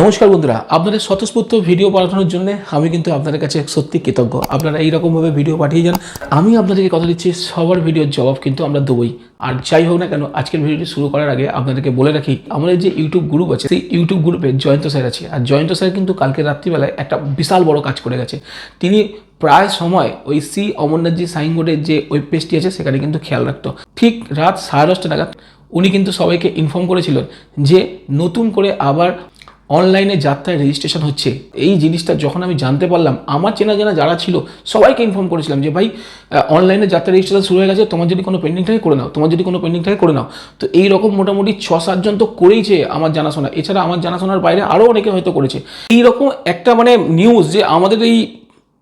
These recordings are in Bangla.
নমস্কার বন্ধুরা, আপনাদের স্বতঃস্ফূর্ত ভিডিও পাঠানোর জন্য আমি কিন্তু আপনাদের কাছে সত্যি কৃতজ্ঞ। আপনারা এইরকমভাবে ভিডিও পাঠিয়ে যান, আমি আপনাদেরকে কথা দিচ্ছি, সবার ভিডিওর জবাব কিন্তু আমরা দেবই। আর যাই হোক না কেন, আজকের ভিডিওটি শুরু করার আগে আপনাদেরকে বলে রাখি, আমাদের যে ইউটিউব গ্রুপ আছে, সেই ইউটিউব গ্রুপে জয়ন্ত স্যার আছে। আর জয়ন্ত স্যার কিন্তু কালকে রাত্রিবেলায় একটা বিশাল বড় কাজ করে গেছে। তিনি প্রায় সময় ওই সি অমরনাথজি সাইনবোর্ডের যে ওয়েব পেজটি আছে, সেখানে কিন্তু খেয়াল রাখতো। ঠিক রাত সাড়ে দশটা নাগাদ উনি কিন্তু সবাইকে ইনফর্ম করেছিলেন যে নতুন করে আবার অনলাইনে যাত্রায় রেজিস্ট্রেশন হচ্ছে। এই জিনিসটা যখন আমি জানতে পারলাম, আমার চেনা জানা যারা ছিল, সবাইকে ইনফর্ম করেছিলাম যে, ভাই অনলাইনে যাত্রা রেজিস্ট্রেশন শুরু হয়ে গেছে, তোমার যদি কোনো পেন্ডিং থাকে, করে নাও। তোমার যদি কোনো পেন্ডিং থাকে, করে নাও। তো এই রকম মোটামুটি ছ সাতজন তো করেইছে আমার জানাশোনা। এছাড়া আমার জানাশোনার বাইরে আরও অনেকে হয়তো করেছে। এইরকম একটা মানে নিউজ যে আমাদের এই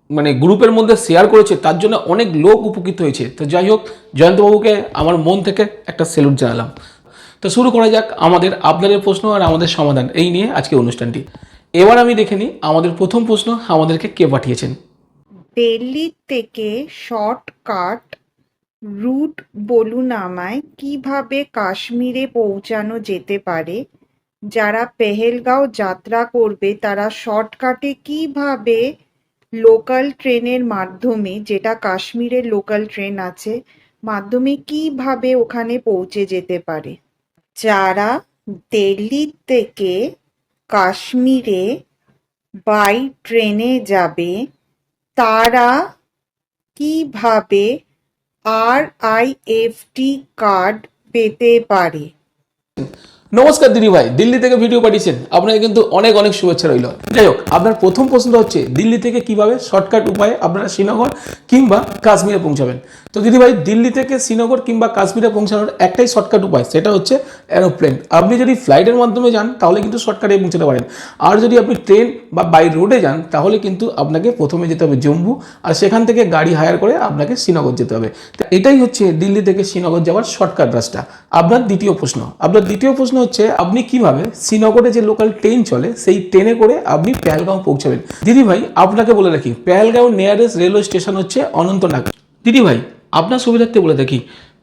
মানে গ্রুপের মধ্যে শেয়ার করেছে, তার জন্য অনেক লোক উপকৃত হয়েছে। তো যাই হোক, জয়ন্তবাবুকে আমার মন থেকে একটা সেলুট জানালাম। তো শুরু করা যাক আমাদের আপনাদের প্রশ্ন আর আমাদের সমাধান। এই নিয়ে আজকে অনুষ্ঠানটি। এবার আমি দেখে নিই আমাদের প্রথম প্রশ্ন, আমাদেরকে কে পাঠিয়েছেন? দিল্লি থেকে শর্টকাট রুট বলুন আমায় কীভাবে কাশ্মীরে পৌঁছানো যেতে পারে? যারা পেহেলগাঁও যাত্রা করবে, তারা শর্টকাটে কীভাবে লোকাল ট্রেনের মাধ্যমে, যেটা কাশ্মীরের লোকাল ট্রেন আছে, মাধ্যমে কীভাবে ওখানে পৌঁছে যেতে পারে? যারা দিল্লি থেকে কাশ্মীরে বাই ট্রেনে যাবে, তারা কীভাবে R I F T card পেতে পারে? নমস্কার দিদি ভাই, দিল্লি থেকে ভিডিও পাঠিয়েছেন। আপনাকে কিন্তু অনেক অনেক শুভেচ্ছা রইল। যাই হোক, আপনার প্রথম প্রশ্ন হচ্ছে, দিল্লি থেকে কীভাবে শর্টকাট উপায়ে আপনারা শ্রীনগর কিংবা কাশ্মীরে পৌঁছাবেন? তো দিদি ভাই, দিল্লি থেকে শ্রীনগর কিংবা কাশ্মীরে পৌঁছানোর একটাই শর্টকাট উপায়, সেটা হচ্ছে এরোপ্লেন আপনি যদি ফ্লাইটের মাধ্যমে যান, তাহলে কিন্তু শর্টকাটে পৌঁছাতে পারেন। আর যদি আপনি ট্রেন বা বাই রোডে যান, তাহলে কিন্তু আপনাকে প্রথমে যেতে হবে জম্মু, আর সেখান থেকে গাড়ি হায়ার করে আপনাকে শ্রীনগর যেতে হবে। তো এটাই হচ্ছে দিল্লি থেকে শ্রীনগর যাওয়ার শর্টকাট রাস্তা। আপনার দ্বিতীয় প্রশ্ন, আপনার দ্বিতীয় প্রশ্ন হচ্ছে, আপনি কীভাবে শ্রীনগরে যে লোকাল ট্রেন চলে, সেই ট্রেনে করে আপনি পেহেলগাঁও পৌঁছাবেন? দিদি ভাই, আপনাকে বলে রাখি, পেহেলগাঁও নিয়ারেস্ট রেলওয়ে স্টেশন হচ্ছে অনন্তনাগ। দিদি ভাই, আপনার সুবিধার্থে বলে দেখি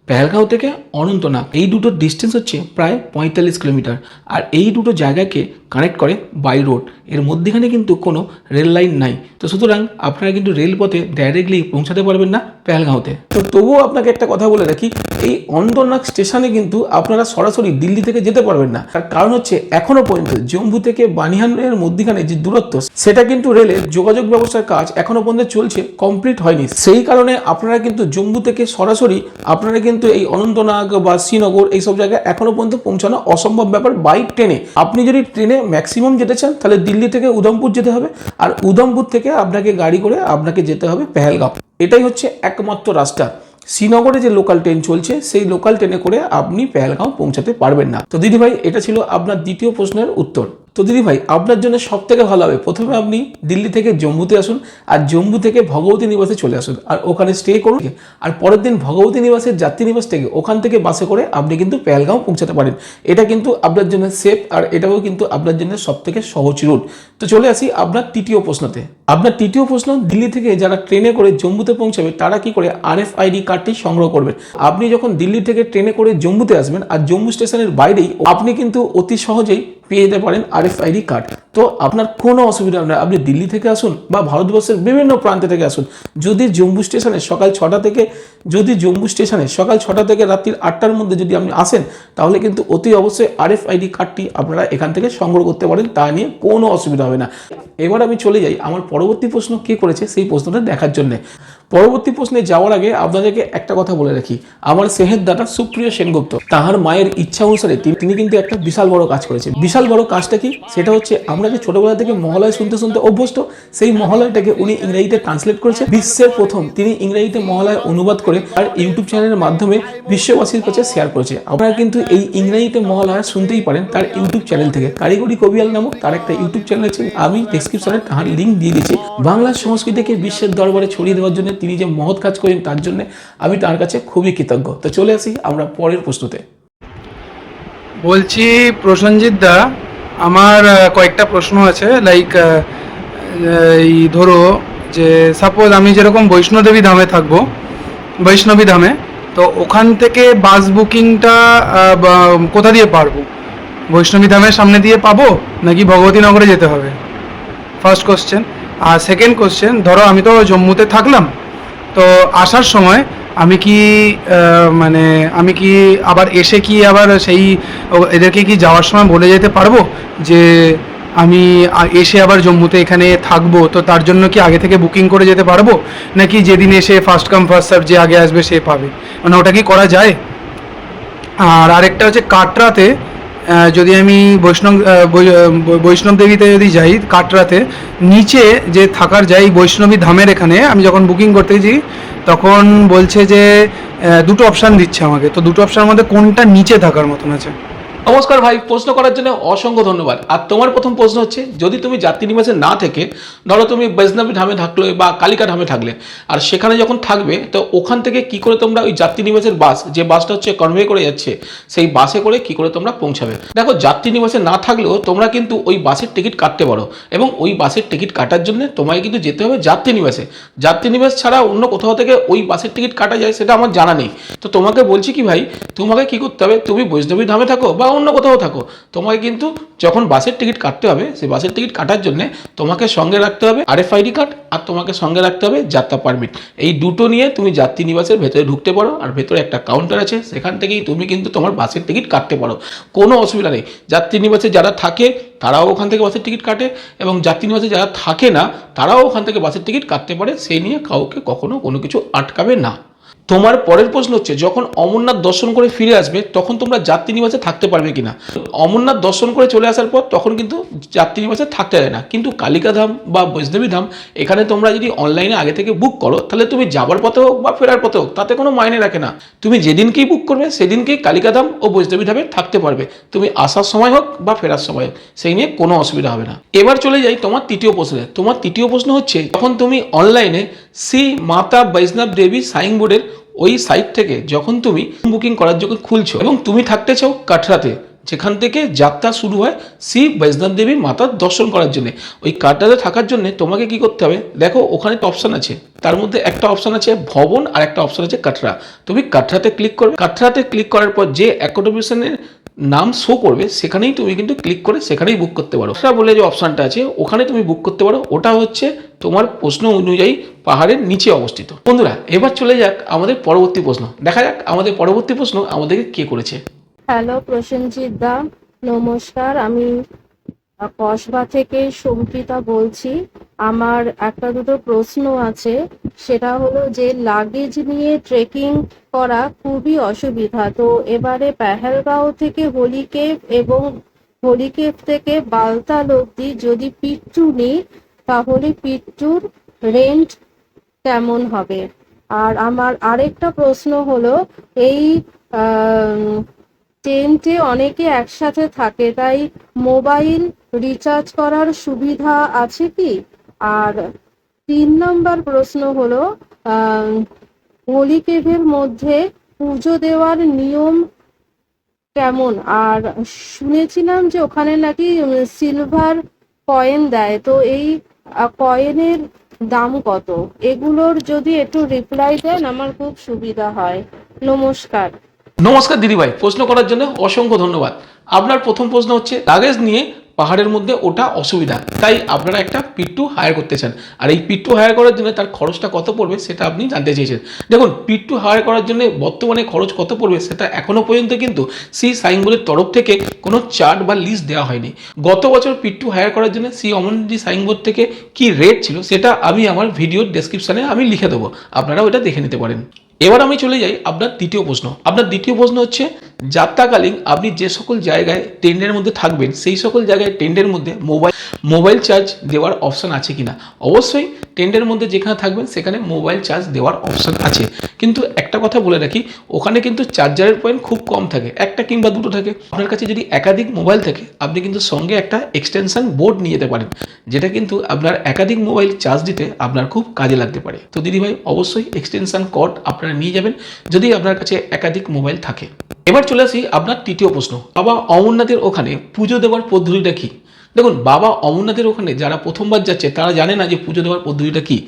পেহেলগাঁও থেকে অনন্তনাগ, এই দুটো ডিস্টেন্স হচ্ছে প্রায় পঁয়তাল্লিশ কিলোমিটার, আর এই দুটো জায়গাকে কানেক্ট করে বাই রোড এর মধ্যেখানে কিন্তু কোনো রেল লাইন নাই। তো সুতরাং আপনারা কিন্তু রেলপথে ডাইরেক্টলি পৌঁছাতে পারবেন না পেহেলগাঁওতে। তো তবুও আপনাকে একটা কথা বলে রাখি, এই অন্তরনাগ স্টেশনে কিন্তু আপনারা সরাসরি দিল্লি থেকে যেতে পারবেন না। তার কারণ হচ্ছে এখনও পর্যন্ত জম্মু থেকে বানিহানের মধ্যখানে যে দূরত্ব, সেটা কিন্তু রেলের যোগাযোগ ব্যবস্থার কাজ এখনও পর্যন্ত চলছে কমপ্লিট হয়নি। সেই কারণে আপনারা কিন্তু জম্মু থেকে সরাসরি আপনারা কিন্তু এই অনন্তনাগ বা শ্রীনগর এইসব জায়গায় এখনও পর্যন্ত পৌঁছানো অসম্ভব ব্যাপার বাই ট্রেনে আপনি যদি ট্রেনে ম্যাক্সিমাম যেতে চান, তাহলে দিল্লি থেকে উধমপুর যেতে হবে আর উধমপুর থেকে আপনাকে গাড়ি করে আপনাকে যেতে হবে পেহেলগাঁও। এটাই হচ্ছে একমাত্র রাস্তা। শ্রীনগরে যে লোকাল ট্রেন চলছে, সেই লোকাল ট্রেনে করে আপনি পেহেলগাঁও পৌঁছাতে পারবেন না। তো দিদি ভাই এটা ছিল আপনার দ্বিতীয় প্রশ্নের উত্তর। তো দিদি ভাই, আপনার জন্য সব থেকে ভালো হবে। প্রথমে আপনি দিল্লি থেকে জম্মুতে আসুন, আর জম্মু থেকে ভগবতী নিবাসে চলে আসুন, আর ওখানে স্টে করুন। আর পরের দিন ভগবতী নিবাসের যাত্রী নিবাস থেকে ওখান থেকে বাসে করে আপনি কিন্তু পেহেলগাঁও পৌঁছাতে পারেন। এটা কিন্তু আপনার জন্য সেফ আর এটাও কিন্তু আপনার জন্য সব থেকে সহজ রুট তো চলে আসি আপনার তৃতীয় প্রশ্নতে। আপনার তৃতীয় প্রশ্ন, দিল্লি থেকে যারা ট্রেনে করে জম্মুতে পৌঁছাবে, তারা কি করে আরএফ আইডি কার্ডটি সংগ্রহ করবেন? আপনি যখন দিল্লি থেকে ট্রেনে করে জম্মুতে আসবেন, আর জম্মু স্টেশনের বাইরেই, আপনি কিন্তু অতি সহজেই পেয়ে যেতে পারেন আরএফআইডি কার্ড। তো আপনার কোনো অসুবিধা নেই আপনি দিল্লি থেকে আসুন বা ভারতবর্ষের বিভিন্ন প্রান্ত থেকে আসুন। যদি জম্মু স্টেশনে সকাল ছটা থেকে, যদি জম্মু স্টেশনে সকাল ছটা থেকে রাত্রির আটটার মধ্যে যদি আপনি আসেন, তাহলে কিন্তু অতি অবশ্যই আরএফআইডি কার্ডটি আপনারা এখান থেকে সংগ্রহ করতে পারেন। তা নিয়ে কোনো অসুবিধা হবে না। এবার আমি চলে যাই। আমার পরবর্তী প্রশ্ন কে করেছে? সেই প্রশ্নটা দেখার জন্য। পরবর্তী প্রশ্নে যাওয়ার আগে আপনাদেরকে একটা কথা বলে রাখি। আমার সেহের দাদা সুপ্রিয় সেনগুপ্ত, তাহার মায়ের ইচ্ছা অনুসারে তিনি- কিন্তু একটা বিশাল বড় কাজ করেছেন। বিশাল বড় কাজটা কি? সেটা হচ্ছে আমরা যে ছোটবেলা থেকে মহালয় শুনতে শুনতে অভ্যস্ত, সেই মহালয়টাকে উনি ইংরেজিতে ট্রান্সলেট করেছে, বিশ্বের প্রথম। তিনি ইংরেজিতে মহালয় অনুবাদ করে আর ইউটিউব চ্যানেলের মাধ্যমে বিশ্ববাসীর কাছে শেয়ার করেছে। আপনারা কিন্তু এই ইংরেজিতে মহালয়া শুনতেই পারেন তার ইউটিউব চ্যানেল থেকে। কারিগরি কবিয়াল নামক তার একটা ইউটিউব চ্যানেল আছে, আমি ডেসক্রিপশনে তাহার লিঙ্ক দিয়ে দিয়েছি। বাংলা সংস্কৃতিকে বিশ্বের দরবারে ছড়িয়ে দেওয়ার জন্য তিনি যে মহৎ কাজ করেন তার জন্য আমি তার কাছে খুবই কৃতজ্ঞ। তো চলে আসি আমরা পরের প্রশ্নতে। বলছি প্রসেনজিৎ দা, আমার কয়েকটা প্রশ্ন আছে। লাইক এই ধরো যে সাপোজ আমি যেরকম বৈষ্ণোদেবী ধামে থাকব, বৈষ্ণবী ধামে, তো ওখান থেকে বাস বুকিংটা কোথা দিয়ে পারব? বৈষ্ণবী ধামের সামনে দিয়ে পাবো, নাকি ভগবতীনগরে যেতে হবে? ফার্স্ট কোশ্চেন আর সেকেন্ড কোশ্চেন ধরো আমি তো জম্মুতে থাকলাম তো আসার সময় আমি কি মানে আমি কি আবার এসে কি আবার সেই এদেরকে কি যাওয়ার সময় বলে যেতে পারব? যে আমি এসে আবার জম্মুতে এখানে থাকব, তো তার জন্য কি আগে থেকে বুকিং করে যেতে পারব? নাকি যেদিন এসে ফার্স্ট কাম ফার্স্ট সার্ভ যে আগে আসবে সে পাবে? মানে ওটা কি করা যায়? আর আরেকটা হচ্ছে কাটরাতে যদি আমি বৈষ্ণব বৈষ্ণব দেবীতে যদি যাই কাটরাতে, নিচে যে থাকার যাই বৈষ্ণবী ধামের এখানে, আমি যখন বুকিং করতে যাই তখন বলছে যে দুটো অপশান দিচ্ছে আমাকে। তো দুটো অপশানের মধ্যে কোনটা নিচে থাকার মতন আছে? নমস্কার ভাই, প্রশ্ন করার জন্য অসংখ্য ধন্যবাদ। আর তোমার প্রথম প্রশ্ন হচ্ছে, যদি তুমি যাত্রী নিবাসে না থেকে, ধরো তুমি বৈষ্ণবী ধামে থাকলে বা কালিকা ধামে থাকলে, আর সেখানে যখন থাকবে, তো ওখান থেকে কি করে তোমরা ওই যাত্রী নিবাসের বাস, যে বাসটা হচ্ছে কনভে করে যাচ্ছে, সেই বাসে করে কি করে তোমরা পৌঁছাবে? দেখো, যাত্রী নিবাসে না থাকলেও তোমরা কিন্তু ওই বাসের টিকিট কাটতে পারো। এবং ওই বাসের টিকিট কাটার জন্য তোমায় কিন্তু যেতে হবে যাত্রী নিবাসে। যাত্রী নিবাস ছাড়া অন্য কোথাও থেকে ওই বাসের টিকিট কাটা যায়, সেটা আমার জানা নেই। তো তোমাকে বলছি কি ভাই, তোমাকে কি করতে হবে? তুমি বৈষ্ণবী ধামে থাকো বা অন্য কোথাও থাকো। তোমাকে কিন্তু যখন বাসের টিকিট কাটতে হবে, সেই বাসের টিকিট কাটার জন্য তোমাকে সঙ্গে রাখতে হবে আরএফ আইডি কার্ড আর তোমাকে সঙ্গে রাখতে হবে যাত্রা পারমিট। এই দুটো নিয়ে তুমি যাত্রী নিবাসের ভেতরে ঢুকতে পারো আর ভেতরে একটা কাউন্টার আছে, সেখান থেকেই তুমি কিন্তু তোমার বাসের টিকিট কাটতে পারো। কোনো অসুবিধা নেই। যাত্রী নিবাসে যারা থাকে, তারাও ওখান থেকে বাসের টিকিট কাটে এবং যাত্রী নিবাসে যারা থাকে না, তারাও ওখান থেকে বাসের টিকিট কাটতে পারে। সেই নিয়ে কাউকে কখনো কোনো কিছু আটকাবে না। তোমার পরের প্রশ্ন হচ্ছে, যখন অমরনাথ দর্শন করে ফিরে আসবে, তখন তোমরা যাত্রী নিবাসে থাকতে পারবে কিনা? অমরনাথ দর্শন করে চলে আসার পর, তখন কিন্তু যাত্রী নিবাসে থাকতে যায় না। কিন্তু কালিকা ধাম বা বৈষ্ণবী ধাম, এখানে তোমরা যদি অনলাইনে আগে থেকে বুক করো, তাহলে তুমি যাবার পথে হোক বা ফেরার পথে হোক, তাতে কোনো মাইনে রাখে না। তুমি যেদিনকেই বুক করবে, সেদিনকেই কালিকা ধাম ও বৈষ্ণবী ধামে থাকতে পারবে। তুমি আসার সময় হোক বা ফেরার সময় হোক, সেই নিয়ে কোনো অসুবিধা হবে না। এবার চলে যাই তোমার তৃতীয় প্রশ্নে। তোমার তৃতীয় প্রশ্ন হচ্ছে, যখন তুমি অনলাইনে শ্রী মাতা বৈষ্ণব দেবী সাইন বোর্ডের ওই সাইট থেকে যখন তুমি বুকিং করার জন্য খুলছো এবং তুমি থাকতে চাও কাটরাতে যেখান থেকে যাত্রা শুরু হয় শ্রী বৈষ্ণব দেবী মাতার দর্শন করার জন্য। ওই কাটরাতে থাকার জন্য তোমাকে কি করতে হবে? দেখো, ওখানে একটা অপশন আছে। তার মধ্যে একটা অপশন আছে ভবন আর একটা অপশন আছে কাটরা তুমি কাটরাতে ক্লিক করবে। কাটরাতে ক্লিক করার পর যে অ্যাকোমোডেশনের নাম শো করবে, সেখানেই তুমি কিন্তু ক্লিক করে সেখানেই বুক করতে পারো। সেটা বলে যে অপশানটা আছে, ওখানে তুমি বুক করতে পারো। ওটা হচ্ছে তোমার প্রশ্ন অনুযায়ী পাহাড়ের নিচে অবস্থিত। বন্ধুরা, এবার চলে যাক আমাদের পরবর্তী প্রশ্ন। দেখা যাক আমাদের পরবর্তী প্রশ্ন আমাদেরকে কে করেছে। হ্যালো প্রসেনজিৎ দা, নমস্কার। আমি কসবা থেকে সঙ্কিতা বলছি, আমার একটা দুটো প্রশ্ন আছে। সেটা হলো যে লাগেজ নিয়ে ট্রেকিং করা খুবই অসুবিধা। তো এবারে পেহেলগাঁও থেকে হোলিকেভ এবং হোলিকেভ থেকে বালতাল অব্দি যদি পিট্টু নিই, তাহলে পিট্টুর রেন্ট কেমন হবে? আর আমার আরেকটা প্রশ্ন হলো, এই টেন্টে অনেকে একসাথে থাকে তাই মোবাইল রিচার্জ করার সুবিধা আছে কি? আর তিন নম্বর প্রশ্ন হলো আহ, হোলি কেভের মধ্যে পুজো দেওয়ার নিয়ম কেমন? আর শুনেছিলাম যে ওখানে নাকি সিলভার কয়েন দেয় তো এই কয়েনের দাম কত? এগুলোর যদি একটু রিপ্লাই দেন আমার খুব সুবিধা হয়। নমস্কার। নমস্কার দিদিভাই, প্রশ্ন করার জন্য অসংখ্য ধন্যবাদ। আপনার প্রথম প্রশ্ন হচ্ছে লাগেজ নিয়ে পাহাড়ের মধ্যে ওটা অসুবিধা, তাই আপনারা একটা পিট্টু হায়ার করতে চান। আর এই পিট্টু হায়ার করার জন্য তার খরচটা কত পড়বে সেটা আপনি জানতে চেয়েছেন। দেখুন পিট্টু হায়ার করার জন্য বর্তমানে খরচ কত পড়বে সেটা এখনও পর্যন্ত কিন্তু সি সাইনবোর্ডের তরফ থেকে কোনো চার্ট বা লিস্ট দেওয়া হয়নি। গত বছর পিট্টু হায়ার করার জন্য সি অমনজি সাইনবোর্ড থেকে কি রেট ছিল সেটা আমি আমার ভিডিওর ডেসক্রিপশনে আমি লিখে দেবো। আপনারা ওটা দেখে নিতে পারেন। এবার আমি চলে যাই আপনার দ্বিতীয় প্রশ্ন। আপনার দ্বিতীয় প্রশ্ন হচ্ছে, যাত্রাকালীন আপনি যে সকল জায়গায় টেন্ডের মধ্যে থাকবেন, সেই সকল জায়গায় টেন্ডের মধ্যে মোবাইল মোবাইল চার্জ দেওয়ার অপশন আছে কিনা? অবশ্যই টেন্ডের মধ্যে যেখানে থাকবেন, সেখানে মোবাইল চার্জ দেওয়ার অপশন আছে। কিন্তু একটা কথা বলে রাখি, ওখানে কিন্তু চার্জারের পয়েন্ট খুব কম থাকে, একটা কিংবা দুটো থাকে। আপনার কাছে যদি একাধিক মোবাইল থাকে, আপনি কিন্তু সঙ্গে একটা এক্সটেনশন বোর্ড নিয়ে যেতে পারেন, যেটা কিন্তু আপনার একাধিক মোবাইল চার্জ দিতে আপনার খুব কাজে লাগতে পারে। তো দিদিভাই, অবশ্যই এক্সটেনশন কর্ড আপনারা নিয়ে যাবেন যদি আপনার কাছে একাধিক মোবাইল থাকে। এবার চলে আসি আপনার তৃতীয় প্রশ্ন। বাবা অমরনাথের ওখানে পুজো দেওয়ার পদ্ধতিটা কী? দেখুন, বাবা অমরনাথের ওখানে যারা প্রথমবার যাচ্ছে, তারা জানে না যে পুজো দেওয়ার পদ্ধতিটা কী।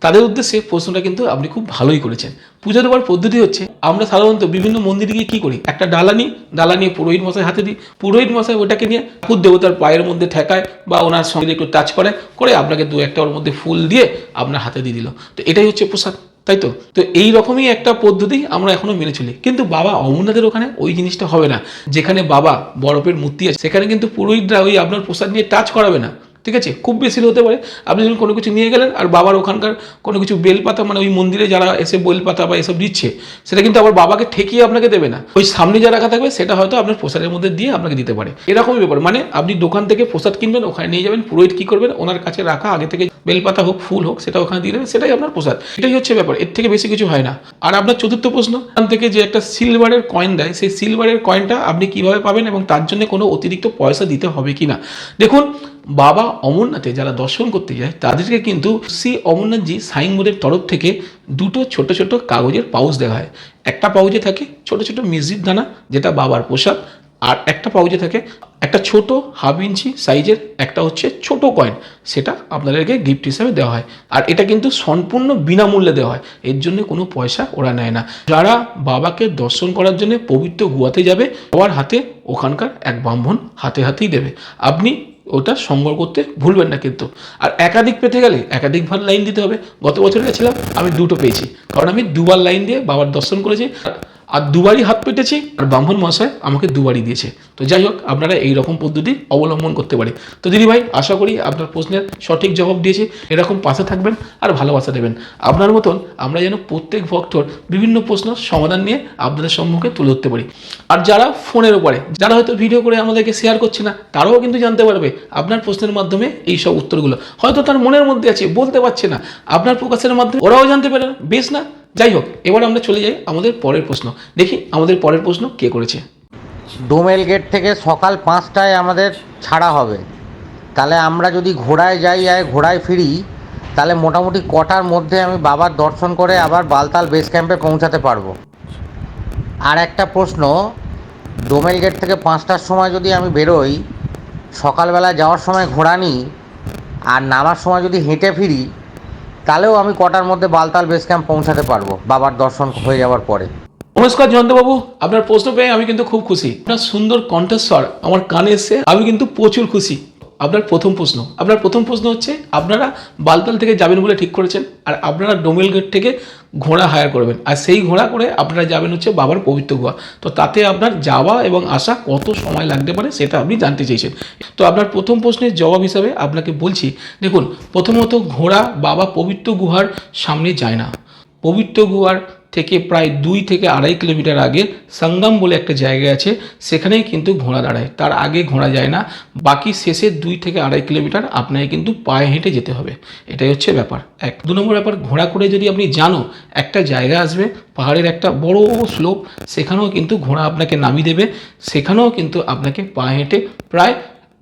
তাদের উদ্দেশ্যে প্রশ্নটা কিন্তু আপনি খুব ভালোই করেছেন। পুজো দেওয়ার পদ্ধতি হচ্ছে, আমরা সাধারণত বিভিন্ন মন্দিরে গিয়ে কী করি? একটা ডালা নিই, ডালা নিয়ে পুরোহিত মশাই হাতে দিই। পুরোহিত মশাই ওটাকে নিয়ে ঠাকুর দেবতার পায়ের মধ্যে ঠেকায় বা ওনার সঙ্গে একটু টাচ করে করে আপনাকে দু একটা ওর মধ্যে ফুল দিয়ে আপনার হাতে দিয়ে দিল। তো এটাই হচ্ছে প্রসাদ। তাই তো? তো এই রকমই একটা পদ্ধতি আমরা এখনও মেনে চলি। কিন্তু বাবা, অমরনাথের ওখানে ওই জিনিসটা হবে না। যেখানে বাবা বরফের মূর্তি আছে, সেখানে কিন্তু পুরোহিতরা ওই আপনার প্রসাদ নিয়ে টাচ করাবে না। ঠিক আছে? খুব বেশি হতে পারে। আপনি যখন কোনো কিছু নিয়ে গেলেন আর বাবার ওখানকার কোনো কিছু বেলপাতা মানে ওই মন্দিরে যারা এসে বেলপাতা বা এসব দিচ্ছে, সেটা কিন্তু আবার বাবাকে ঠেকিয়ে আপনাকে দেবে না। ওই সামনে যা রাখা থাকবে, সেটা হয়তো আপনার প্রসাদের মধ্যে দিয়ে আপনাকে দিতে পারে। এরকমই ব্যাপার। মানে আপনি দোকান থেকে প্রসাদ কিনবেন, ওখানে নিয়ে যাবেন, পুরোহিত কী করবেন, ওনার কাছে রাখা, আগে থেকে বেলপাতা হোক, ফুল হোক, সেটা ওখানে দিয়ে দেবেন, সেটাই আপনার প্রসাদ। এটাই হচ্ছে ব্যাপার। এর থেকে বেশি কিছু হয় না। আর আপনার চতুর্থ প্রশ্ন ওখান থেকে যে একটা সিলভারের কয়েন দেয়, সেই সিলভারের কয়েনটা আপনি কীভাবে পাবেন এবং তার জন্য কোনো অতিরিক্ত পয়সা দিতে হবে কি না দেখুন, বাবা অমরনাথে যারা দর্শন করতে যায়, তাদেরকে কিন্তু শ্রী অমরনাথজি সাইন বোর্ডের তরফ থেকে দুটো ছোট ছোট কাগজের পাউচ দেওয়া হয়। একটা পাউচে থাকে ছোট ছোট মিজির দানা, যেটা বাবার পোশাক আর একটা পাউচে থাকে একটা ছোট হাফ ইঞ্চি সাইজের একটা হচ্ছে ছোট কয়েন, সেটা আপনাদেরকে গিফট হিসাবে দেওয়া হয়। আর এটা কিন্তু সম্পূর্ণ বিনামূল্যে দেওয়া হয়। এর জন্য কোনো পয়সা ওরা নেয় না। যারা বাবাকে দর্শন করার জন্য পবিত্র গুয়াতে যাবে, সবার হাতে ওখানকার এক ব্রাহ্মণ হাতে হাতেই দেবে। আপনি ওটা সংগ্রহ করতে ভুলবেন না কিন্তু। আর একাধিক পেতে গেলে একাধিকবার লাইন দিতে হবে। গত বছর গেছিলাম, আমি দুটো পেয়েছি। কারণ আমি দুবার লাইন দিয়ে বাবার দর্শন করেছি। আর দুবারই হাত পেটেছি, আর ব্রাহ্মণ মশাই আমাকে দুবারই দিয়েছে। তো যাই হোক, আপনারা এই রকম পদ্ধতি অবলম্বন করতে পারে তো দিদি ভাই আশা করি আপনার প্রশ্নের সঠিক জবাব দিয়েছি। এরকম পাশে থাকবেন আর ভালোবাসা দেবেন। আপনার মতন আমরা যেন প্রত্যেক ভক্তর বিভিন্ন প্রশ্ন সমাধান নিয়ে আপনাদের সম্মুখে তুলে ধরতে পারি। আর যারা ফোনের উপরে, যারা হয়তো ভিডিও করে আমাদেরকে শেয়ার করছে না, তারাও কিন্তু জানতে পারবে আপনার প্রশ্নের মাধ্যমে এই সব উত্তরগুলো। হয়তো তার মনের মধ্যে আছে, বলতে পারছে না। আপনার প্রকাশের মাধ্যমে ওরাও জানতে পারে, বেশ না? যাই হোক, এবার আমরা চলে যাই আমাদের পরের প্রশ্ন। দেখি আমাদের পরের প্রশ্ন কে করেছে। ডোমেল গেট থেকে সকাল পাঁচটায় আমাদের ছাড়া হবে। তাহলে আমরা যদি ঘোড়ায় যাই আর ঘোড়ায় ফিরি, তাহলে মোটামুটি কটার মধ্যে আমি বাবার দর্শন করে আবার বালতাল বেস ক্যাম্পে পৌঁছাতে পারব? আর একটা প্রশ্ন, ডোমেল গেট থেকে পাঁচটার সময় যদি আমি বেরোই, সকালবেলা যাওয়ার সময় ঘোড়া নিই, আর নামার সময় যদি হেঁটে ফিরি তাহলেও আমি কটার মধ্যে বালতাল বেস ক্যাম্প পৌঁছাতে পারব, বাবার দর্শন হয়ে যাওয়ার পরে। নমস্কার জয়ন্তবাবু, আপনার প্রশ্ন পেয়ে আমি কিন্তু খুব খুশি। আপনার সুন্দর কণ্ঠস্বর আমার কানে এসে আমি কিন্তু প্রচুর খুশি। আপনার প্রথম প্রশ্ন, আপনার প্রথম প্রশ্ন হচ্ছে, আপনারা বালতাল থেকে যাবেন বলে ঠিক করেছেন, আর আপনারা ডোমেল গেট থেকে ঘোড়া হায়ার করবেন। আর সেই ঘোড়া করে আপনারা যাবেন হচ্ছে বাবার পবিত্র গুহা। তো তাতে আপনার যাওয়া এবং আসা কত সময় লাগতে পারে সেটা আপনি জানতে চাইছেন। তো আপনার প্রথম প্রশ্নের জবাব হিসাবে আপনাকে বলছি, দেখুন, প্রথমত ঘোড়া বাবা পবিত্র গুহার সামনে যায় না। পবিত্র গুহার থেকে প্রায় দুই থেকে আড়াই কিলোমিটার আগে সঙ্গম বলে একটা জায়গা আছে, সেখানেই কিন্তু ঘোড়া দাঁড়ায়। তার আগে ঘোড়া যায় না, বাকি শেষের দুই থেকে আড়াই কিলোমিটার আপনাকে কিন্তু পায়ে হেঁটে যেতে হবে। এটাই হচ্ছে ব্যাপার। এক। দু নম্বর ব্যাপার, ঘোড়া করে যদি আপনি জানো, একটা জায়গা আসবে, পাহাড়ের একটা বড় স্লোপ, সেখানেও কিন্তু ঘোড়া আপনাকে নামিয়ে দেবে, সেখানেও কিন্তু আপনাকে পায়ে হেঁটে প্রায়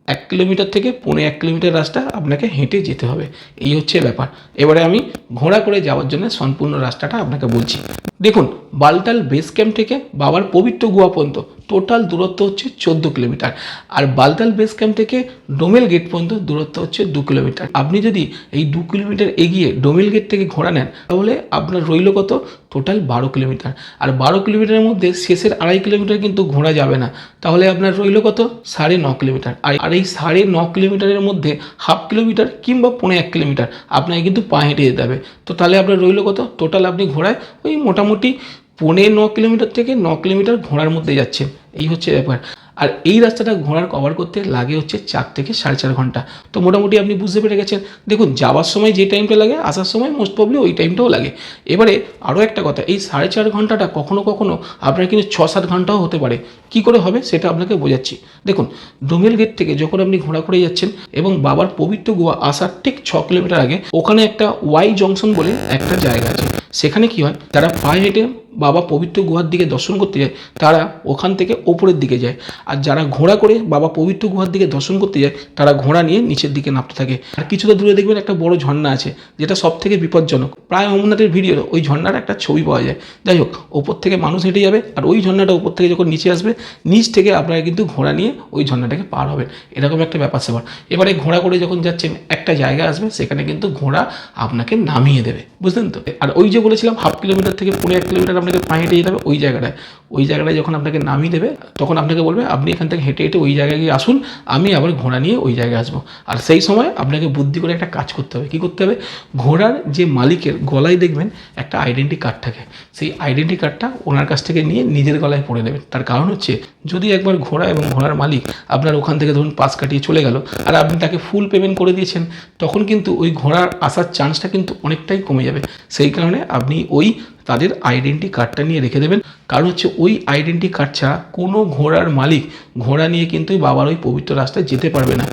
এক কিলোমিটার থেকে পৌনে এক কিলোমিটার রাস্তা আপনাকে হেঁটে যেতে হবে। এই হচ্ছে ব্যাপার। এবারে আমি ঘোড়া করে যাওয়ার জন্য সম্পূর্ণ রাস্তাটা আপনাকে বলছি। দেখুন, বালতাল বেস ক্যাম্প থেকে বাবার পবিত্র গুহা পর্যন্ত টোটাল দূরত্ব হচ্ছে চোদ্দ কিলোমিটার। আর বালতাল বেস ক্যাম্প থেকে ডোমেল গেট পর্যন্ত দূরত্ব হচ্ছে দু কিলোমিটার। আপনি যদি এই দু কিলোমিটার এগিয়ে ডোমেল গেট থেকে ঘোড়া নেন, তাহলে আপনার রইল কত? টোটাল বারো কিলোমিটার। আর বারো কিলোমিটারের মধ্যে শেষের আড়াই কিলোমিটার কিন্তু ঘোরা যাবে না। তাহলে আপনার রইল কত? সাড়ে ন কিলোমিটার। আর এই সাড়ে ন কিলোমিটারের মধ্যে হাফ কিলোমিটার কিংবা পৌনে এক কিলোমিটার আপনাকে কিন্তু পা হেঁটে যেতে হবে। তো তাহলে আপনার রইল কত? টোটাল আপনি ঘোড়ায় ওই মোটামুটি পৌনে ন কিলোমিটার থেকে ন কিলোমিটার ঘোড়ার মধ্যে যাচ্ছেন এই হচ্ছে ব্যাপার। আর এই রাস্তাটা ঘোড়ার কভার করতে লাগে হচ্ছে চার থেকে সাড়ে চার ঘণ্টা। তো মোটামুটি আপনি বুঝতে পেরে গেছেন। দেখুন, যাওয়ার সময় যে টাইমটা লাগে, আসার সময় মোস্ট প্রবলি ওই টাইমটাও লাগে। এবারে আরও একটা কথা, এই সাড়ে চার ঘন্টাটা কখনো কখনো আপনার কিন্তু ছ সাত ঘন্টাও হতে পারে। কি করে হবে সেটা আপনাকে বোঝাচ্ছি। দেখুন, ডোমেল গেট থেকে যখন আপনি ঘোড়া করে যাচ্ছেন এবং বাবার পবিত্র গোয়া আসার ঠিক ছ কিলোমিটার আগে, ওখানে একটা ওয়াই জংশন বলে একটা জায়গা আছে। সেখানে কি হয় তারা পায়ে হেঁটে বাবা পবিত্র গুহার দিকে দর্শন করতে যায়, তারা ওখান থেকে ওপরের দিকে যায়। আর যারা ঘোড়া করে বাবা পবিত্র গুহার দিকে দর্শন করতে যায়, তারা ঘোড়া নিয়ে নিচের দিকে নামতে থাকে। আর কিছুটা দূরে দেখবেন একটা বড় ঝর্ণা আছে, যেটা সব থেকে বিপজ্জনক। প্রায় অমরনাথের ভিডিও ওই ঝর্ণার একটা ছবি পাওয়া যায়। যাই হোক, ওপর থেকে মানুষ হেঁটে যাবে, আর ওই ঝর্ণাটা উপর থেকে যখন নিচে আসবে, নিচ থেকে আপনারা কিন্তু ঘোড়া নিয়ে ওই ঝর্ণাটাকে পার হবেন। এরকম একটা ব্যাপার স্যাপার। এবারে ঘোড়া করে যখন যাচ্ছেন, একটা জায়গা আসবে, সেখানে কিন্তু ঘোড়া আপনাকে নামিয়ে দেবে। বুঝলেন তো? আর ওই যে বলেছিলাম, হাফ কিলোমিটার থেকে পনেরো এক কিলোমিটার আপনাকে পায়ে হেঁটে যেতে হবে ওই জায়গাটায়। ওই জায়গাটায় যখন আপনাকে নামিয়ে দেবে, তখন আপনাকে বলবে, আপনি এখান থেকে হেঁটে হেঁটে ওই জায়গায় গিয়ে আসুন, আমি আবার ঘোড়া নিয়ে ওই জায়গায় আসব। আর সেই সময় আপনাকে বুদ্ধি করে একটা কাজ করতে হবে। কী করতে হবে? ঘোড়ার যে মালিকের গলায় দেখবেন একটা আইডেন্টি কার্ড থাকে। সেই আইডেন্টি কার্ডটা ওনার কাছ থেকে নিয়ে নিজের গলায় পরে নেবেন। তার কারণ হচ্ছে, যদি একবার ঘোড়া এবং ঘোড়ার মালিক আপনার ওখান থেকে ধরুন পাস কাটিয়ে চলে গেল আর আপনি তাকে ফুল পেমেন্ট করে দিয়েছেন, তখন কিন্তু ওই ঘোড়ার আসার চান্সটা কিন্তু অনেকটাই কমে যাবে। সেই কারণে আপনি ওই তাদের আইডেন্টি কার্ডটা নিয়ে রেখে দেবেন। কারণ হচ্ছে ওই আইডেন্টি কার্ড ছাড়া কোনো ঘোড়ার মালিক, ঘোড়া নিয়ে কিন্তু বাবার ওই পবিত্র রাস্তায় যেতে পারবে না।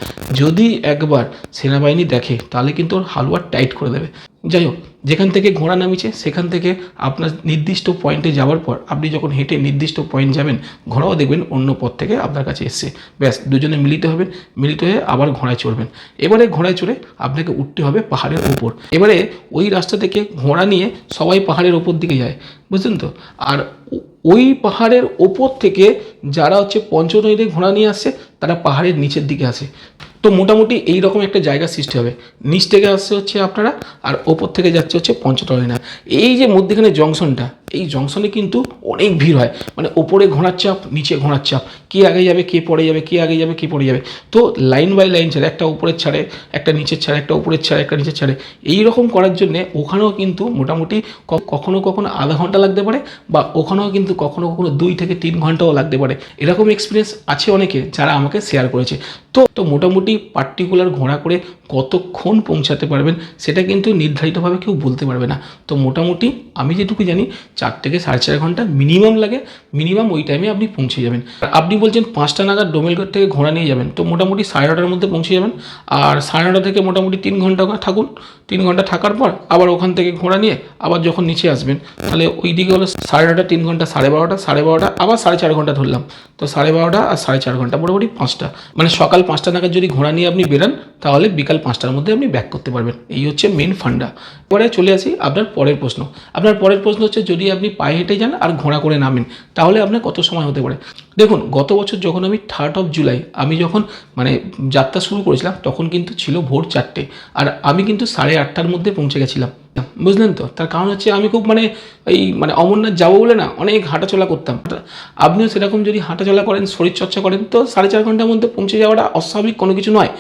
যদি একবার সেনাবাহিনী দেখে, তাহলে কিন্তু ওর হালুয়া টাইট করে দেবে। যাই হোক যেখান থেকে ঘোড়া নামিছে, সেখান থেকে আপনার নির্দিষ্ট পয়েন্টে যাওয়ার পর আপনি যখন হেঁটে নির্দিষ্ট পয়েন্ট যাবেন, ঘোড়াও দেখবেন অন্য পথ থেকে আপনার কাছে এসছে। ব্যাস, দুজনে মিলিত হবেন, মিলিত হয়ে আবার ঘোড়ায় চড়বেন। এবারে ঘোড়ায় চড়ে আপনাকে উঠতে হবে পাহাড়ের ওপর এবারে ওই রাস্তা থেকে ঘোড়া নিয়ে সবাই পাহাড়ের ওপর দিকে যায় বুঝলেন তো? আর ওই পাহাড়ের ওপর থেকে যারা হচ্ছে পঞ্চনদীতে ঘোড়া নিয়ে আসছে, তারা পাহাড়ের নিচের দিকে আসে। তো মোটামুটি এই রকম একটা জায়গা সৃষ্টি হবে। নিচ থেকে আসছে হচ্ছে আপনারা, আর ওপর থেকে যাচ্ছে হচ্ছে পঞ্চতলীনা এই যে মধ্যেখানে জংশনটা, এই জংশনে কিন্তু অনেক ভিড় হয়। মানে ওপরে ঘোড়ার চাপ, নিচে ঘোড়ার চাপ। কে আগে যাবে, কে পরে যাবে, কে আগে যাবে, কে পরে যাবে। তো লাইন বাই লাইন ছাড়ে, একটা উপরের ছাড়ে, একটা নিচের ছাড়ে, একটা উপরের ছাড়ে, একটা নিচের ছাড়ে। এই রকম করার জন্যে ওখানেও কিন্তু মোটামুটি কখনো কখনো আধা ঘণ্টা লাগতে পারে, বা ওখানেও কিন্তু কখনো কখনো দুই থেকে তিন ঘন্টাও লাগতে পারে। এরকম এক্সপিরিয়েন্স আছে অনেকে যারা আমাকে শেয়ার করেছে। তো তো মোটামুটি পার্টিকুলার ঘোড়া করে কতক্ষণ পৌঁছাতে পারবেন, সেটা কিন্তু নির্ধারিতভাবে কেউ বলতে পারবে না। তো মোটামুটি আমি যেটুকু জানি, চার থেকে সাড়ে চার ঘণ্টা মিনিমাম লাগে মিনিমাম ওই টাইমে আপনি পৌঁছে যাবেন। আপনি বলছেন পাঁচটা নাগাদ ডোমেলগড় থেকে ঘোড়া নিয়ে যাবেন, তো মোটামুটি সাড়ে নটার মধ্যে পৌঁছে যাবেন। আর সাড়ে নটা থেকে মোটামুটি তিন ঘণ্টা থাকুন। তিন ঘণ্টা থাকার পর আবার ওখান থেকে ঘোড়া নিয়ে আবার যখন নিচে আসবেন, তাহলে ওই দিকে হলো সাড়ে নটা, তিন ঘণ্টা, সাড়ে বারোটা সাড়ে বারোটা, আবার সাড়ে চার ঘণ্টা ধরলাম। তো সাড়ে বারোটা আর সাড়ে চার ঘণ্টা, মোটামুটি পাঁচটা। মানে সকাল পাঁচটা নাগাদ যদি ঘোড়া নিয়ে আপনি বেরান, তাহলে বিকাল পাঁচটার মধ্যে আপনি ব্যাক করতে পারবেন। এই হচ্ছে মেন ফান্ডা এবারে চলে আসি আপনার পরের প্রশ্ন। আপনার পরের প্রশ্ন হচ্ছে, যদি আপনি পায়ে হেঁটে যান আর ঘোড়া করে নামেন, তাহলে আপনার কত সময় হতে পারে? দেখুন, গত বছর যখন আমি থার্ড অফ জুলাই আমি যখন মানে যাত্রা শুরু করেছিলাম, তখন কিন্তু ছিল ভোর চারটে। আর আমি কিন্তু সাড়ে আটটার মধ্যে পৌঁছে গেছিলাম। বুঝলেন তো? তার কারণ হচ্ছে আমি খুব মানে এই মানে অমরনাথ যাব বলে না অনেক হাঁটাচলা করতাম। আপনিও সেরকম যদি হাঁটাচলা করেন, শরীরচর্চা করেন, তো সাড়ে চার ঘণ্টার মধ্যে পৌঁছে যাওয়াটা অস্বাভাবিক কোনো কিছু নয়।